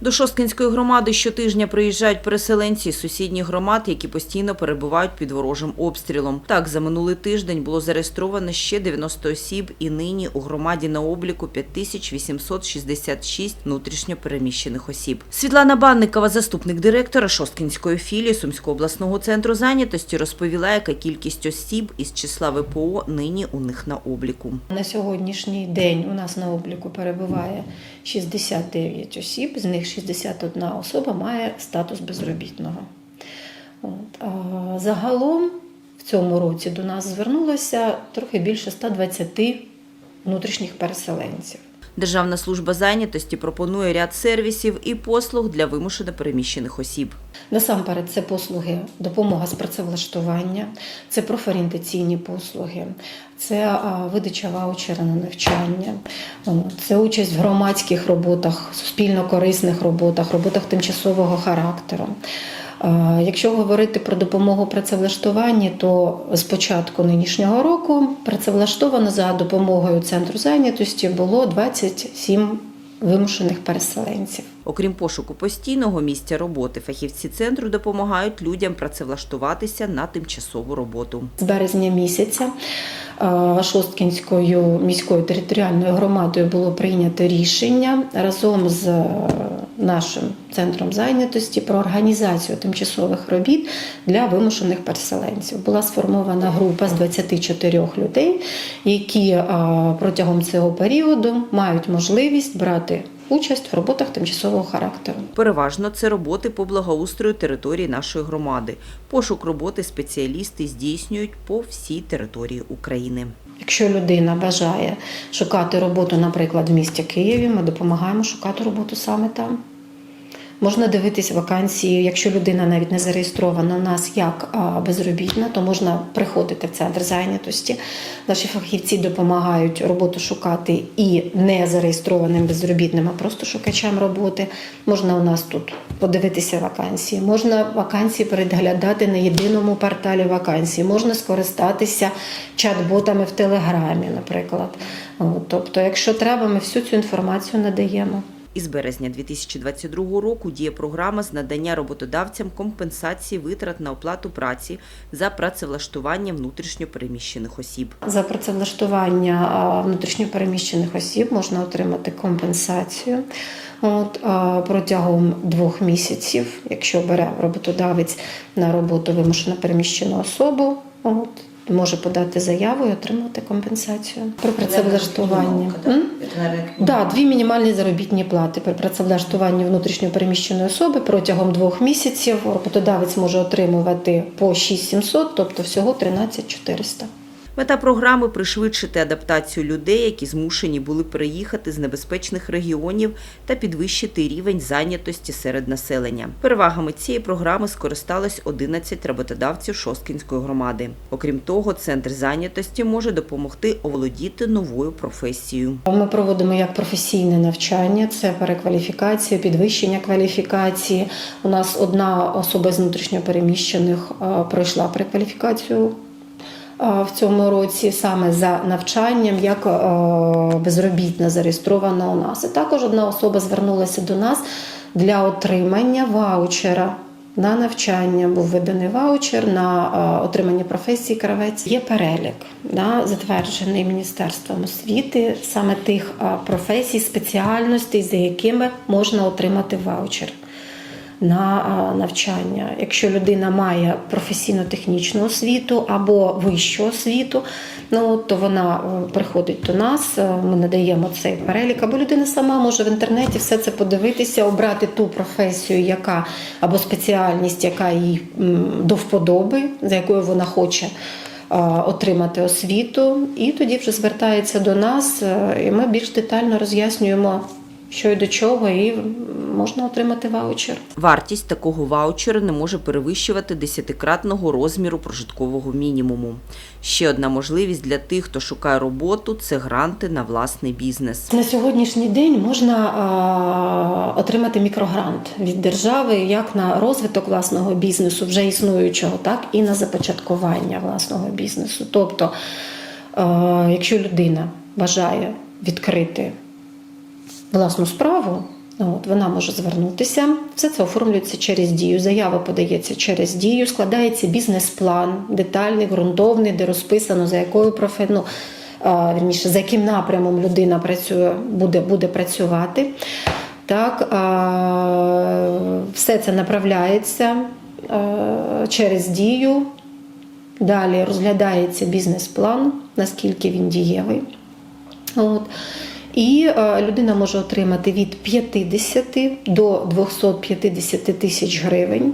До Шосткинської громади щотижня приїжджають переселенці з сусідніх громад, які постійно перебувають під ворожим обстрілом. Так, за минулий тиждень було зареєстровано ще 90 осіб, і нині у громаді на обліку 5866 внутрішньо переміщених осіб. Світлана Банникова, заступник директора Шосткинської філії Сумського обласного центру зайнятості, розповіла, яка кількість осіб із числа ВПО нині у них на обліку. На сьогоднішній день у нас на обліку перебуває 69 осіб, з них 61 особа має статус безробітного. От. Загалом в цьому році до нас звернулося трохи більше 120 внутрішніх переселенців. Державна служба зайнятості пропонує ряд сервісів і послуг для вимушено переміщених осіб. Насамперед, це послуги допомога з працевлаштування, це профорієнтаційні послуги, це видача ваучера на навчання, це участь в громадських роботах, суспільно-корисних роботах, роботах тимчасового характеру. А, Якщо говорити про допомогу працевлаштуванні, то з початку нинішнього року працевлаштовано за допомогою центру зайнятості було 27 вимушених переселенців. Окрім пошуку постійного місця роботи, фахівці центру допомагають людям працевлаштуватися на тимчасову роботу. З березня місяця е, Шосткінською міською територіальною громадою було прийнято рішення разом з е, нашим центром зайнятості про організацію тимчасових робіт для вимушених переселенців. Була сформована група з 24 людей, які е, протягом цього періоду мають можливість брати участь в роботах тимчасового характеру. Переважно це роботи по благоустрою території нашої громади. Пошук роботи спеціалісти здійснюють по всій території України. Якщо людина бажає шукати роботу, наприклад, в місті Києві, ми допомагаємо шукати роботу саме там. Можна дивитись вакансії, якщо людина навіть не зареєстрована у нас як безробітна, то можна приходити в центр зайнятості. Наші фахівці допомагають роботу шукати і не зареєстрованим безробітним, а просто шукачам роботи. Можна у нас тут подивитися вакансії, можна вакансії переглядати на єдиному порталі вакансій, можна скористатися чат-ботами в Телеграмі, наприклад. Тобто, якщо треба, ми всю цю інформацію надаємо. Із березня 2022 року діє програма з надання роботодавцям компенсації витрат на оплату праці за працевлаштування внутрішньо переміщених осіб. За працевлаштування внутрішньопереміщених осіб можна отримати компенсацію от, протягом двох місяців, якщо бере роботодавець на роботу вимушено переміщену особу. От, Може подати заяву і отримати компенсацію при працевлаштуванні. Да, дві мінімальні заробітні плати при працевлаштуванні внутрішньопереміщеної особи протягом двох місяців роботодавець може отримувати по 6700, тобто всього 13400. Мета програми пришвидшити адаптацію людей, які змушені були переїхати з небезпечних регіонів та підвищити рівень зайнятості серед населення. Перевагами цієї програми скористалось 11 роботодавців Шосткінської громади. Окрім того, центр зайнятості може допомогти оволодіти новою професією. Ми проводимо як професійне навчання, це перекваліфікація, підвищення кваліфікації. У нас одна особа з внутрішньопереміщених е, пройшла перекваліфікацію в цьому році саме за навчанням, як е, безробітна зареєстрована у нас. І також одна особа звернулася до нас для отримання ваучера. На навчання був виданий ваучер на е, отримання професії кравець. Є перелік, да, затверджений Міністерством освіти саме тих е, професій, спеціальностей, за якими можна отримати ваучер на навчання. Якщо людина має професійно-технічну освіту або вищу освіту, ну то вона приходить до нас, е, ми надаємо цей перелік, або людина сама може в інтернеті все це подивитися, обрати ту професію, яка або спеціальність, яка їй до вподоби, за якою вона хоче. е, Отримати освіту, і тоді вже звертається до нас, е, і ми більш детально роз'яснюємо, що і до чого, і можна отримати ваучер. Вартість такого ваучера не може перевищувати десятикратного розміру прожиткового мінімуму. Ще одна можливість для тих, хто шукає роботу це гранти на власний бізнес. На сьогоднішній день можна отримати мікрогрант від держави як на розвиток власного бізнесу, вже існуючого, так і на започаткування власного бізнесу. Тобто, якщо людина бажає відкрити власну справу, От, вона може звернутися. Все це оформлюється через дію. Заява подається через дію, складається бізнес-план, детальний, ґрунтовний, де розписано, за якою профі... ну, а, вірніше, за яким напрямом людина працює, буде, буде працювати. Так, все це направляється через дію. Далі розглядається бізнес-план, наскільки він дієвий. От. І е, людина може отримати від 50 до 250 тисяч гривень.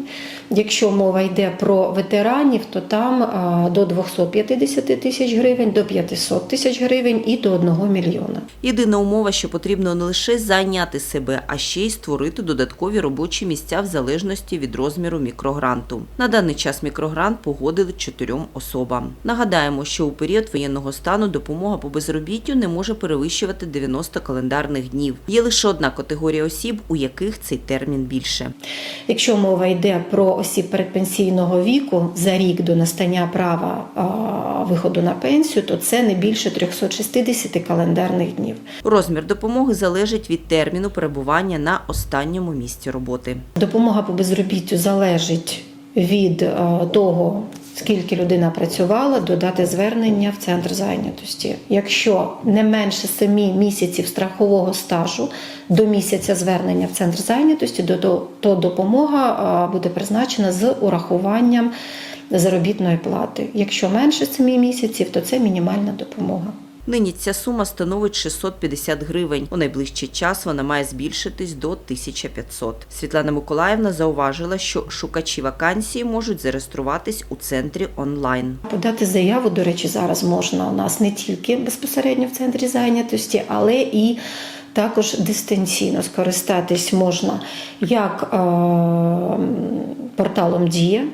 Якщо мова йде про ветеранів, то там до 250 тисяч гривень, до 500 тисяч гривень і до 1 мільйона. Єдина умова, що потрібно не лише зайняти себе, а ще й створити додаткові робочі місця в залежності від розміру мікрогранту. На даний час мікрогрант погодили чотирьом особам. Нагадаємо, що у період воєнного стану допомога по безробіттю не може перевищувати 90 календарних днів. Є лише одна категорія осіб, у яких цей термін більше. Якщо мова йде про осіб передпенсійного віку за рік до настання права виходу на пенсію, то це не більше 360 календарних днів. Розмір допомоги залежить від терміну перебування на останньому місці роботи. Допомога по безробіттю залежить від того, скільки людина працювала, до дати звернення в центр зайнятості. Якщо не менше 7 місяців страхового стажу до місяця звернення в центр зайнятості, то, допомога буде призначена з урахуванням заробітної плати. Якщо менше 7 місяців, то це мінімальна допомога. Нині ця сума становить 650 гривень. У найближчий час вона має збільшитись до 1500. Світлана Миколаївна зауважила, що шукачі вакансії можуть зареєструватись у центрі онлайн. Подати заяву, до речі, зараз можна у нас не тільки безпосередньо в центрі зайнятості, але і також дистанційно скористатись можна як е, порталом Дія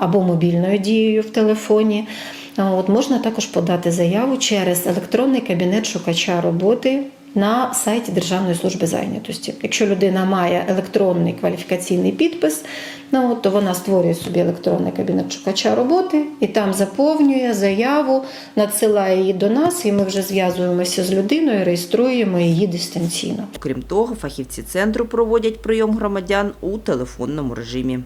або мобільною дією в телефоні. От можна також подати заяву через електронний кабінет шукача роботи на сайті Державної служби зайнятості. Якщо людина має електронний кваліфікаційний підпис, ну, то вона створює собі електронний кабінет шукача роботи і там заповнює заяву, надсилає її до нас, і ми вже зв'язуємося з людиною, реєструємо її дистанційно. Крім того, фахівці центру проводять прийом громадян у телефонному режимі.